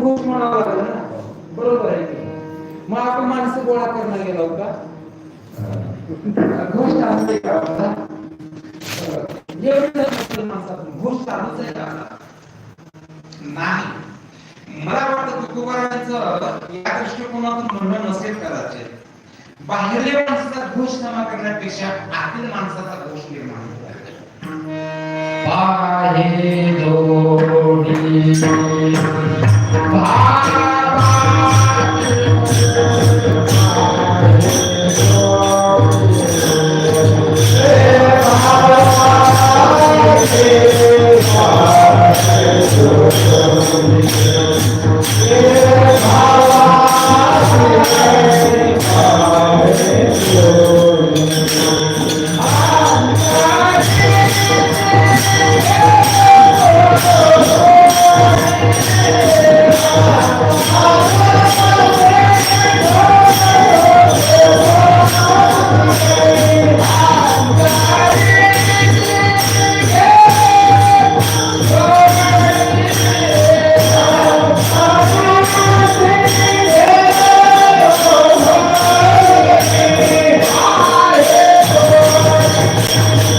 घोष म्हणावं लागलं ना. बरोबर आहे की? मग आपण माणसं गोळा करणं गेलो का? घोष असते का घोष चालूच आहे का नाही. मला वाटतं तुकोबारांचं या दृष्टिकोनातून म्हणणं नसेल कदाचित. बाहेरल्या माणसाचा घोष जमा करण्यापेक्षा आतील माणसाचा घोष निर्माण करायचा. बाहेर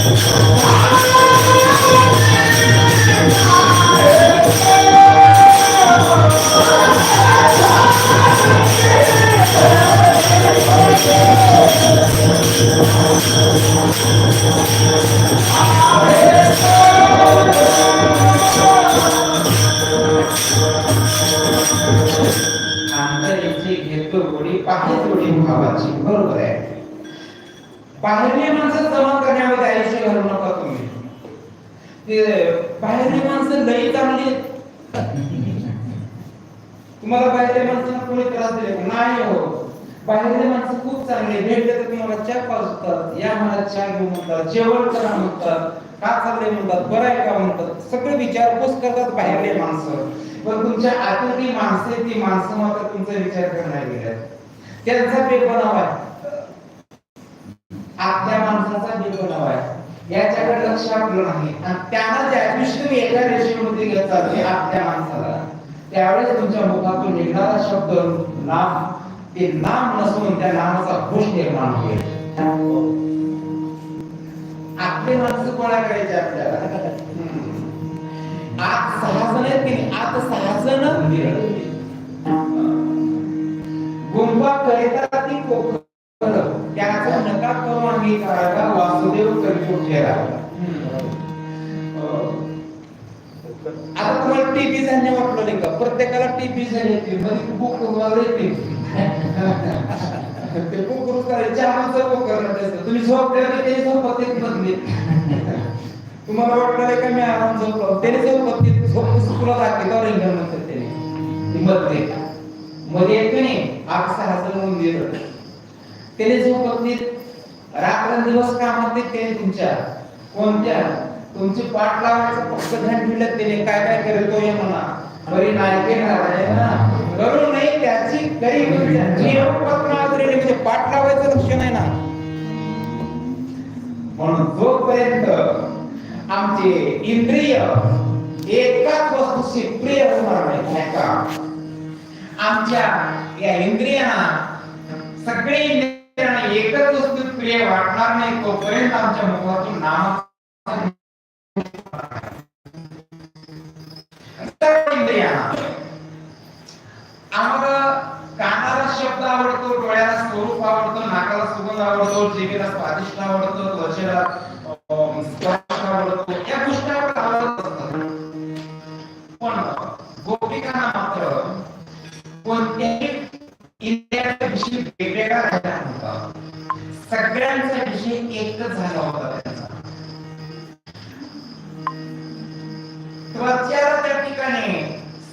जोडी अंतरेची घेतो गोडी पाही जोडी भावाची बरोबर आहे बाहेरली माणसं जमा करण्यामध्ये आयुष्य घालू नका तुम्ही. ते बाहेरली माणसं लई चांगली आहेत. तुम्हाला बाहेरल्या माणसांना कोणी त्रास दिले नाही हो. बाहेरले माणसं खूप चांगले भेटले तर तुम्हाला चहा पाजतात या मला चहा म्हणतात जेवण करा म्हणतात का चाललंय म्हणतात बरं आहे का म्हणतात. सगळे विचारपूस करतात बाहेरले माणसं. पण तुमच्या आतून माणसं आहेत, ती माणसं मात्र तुमचा विचार करणार गेल्यात त्यांचा हवा आहे. आपल्या माणसाचा बेपणाव आहे. याच्याकडे लक्ष आपलं नाही. आणि त्यांना ज्या दिवशी एका रेषेमध्ये घेत चालते आपल्या माणसाला त्यावेळेस तुमच्या मुखातून निघणारा शब्द नाम ते नाम नसून त्या नामाचा घोष निर्माण होईल. आपले माणसं कोणा करायचे आपल्याला. आत सहाजण आहेत की आत सहाजण गुंबा करिता ती कोकण त्याचा नका करू आम्ही वासुदेव करी ठेरा आता तुम्हाला टीबी झाले वाटलं नाही का? प्रत्येकाला टीबी झाली होती मध्ये बुक वगैरे ते बुक करून करायचे? आमचं बुक करणार तुम्ही झोपले ते झोपत येत तुम्हाला वाटलं नाही का मी आराम झोपलो? त्याने झोपत ते झोप तुला दाखवतो रिंगण म्हणतात त्याने? ती मध्ये मध्ये येतो नाही आग सहाचं मंदिर त्याने झोपत नाही रात्रंदिवस कामात ते तुमच्या कोणत्या? तुमची पाठ लावायचं फक्त ध्यान ठेवलं त्याने काय काय करेल तो हे म्हणा. बरी नायके ना. करू नाही त्याची करी म्हणजे पाठ लावायचं लक्ष नाही ना. म्हणून जोपर्यंत आमचे इंद्रिय एकाच वस्तूशी प्रिय होणार नाही नाही का? आमच्या या इंद्रियांना सगळे त्यांना एकच वस्तू प्रिय वाटणार नाही तोपर्यंत आमच्या मुखातून नाम आम्हाला कानाला शब्द आवडतो डोळ्याला स्वरूप आवडतो नाकाला सुगंध आवडतो जिभेला स्वादिष्ट आवडतो त्वचेला म्हणजे एकच झाला होता त्यांचा. त्वचेला त्या ठिकाणी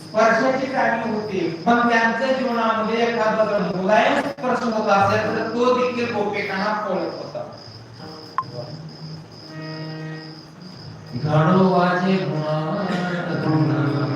स्पर्शाची जाणीव होती. पण त्यांच्या जीवनामध्ये एखादा जर मुलायम स्पर्श होत असेल तर तो देखील गोपिकांना पळत होता. घडोबाचे गुण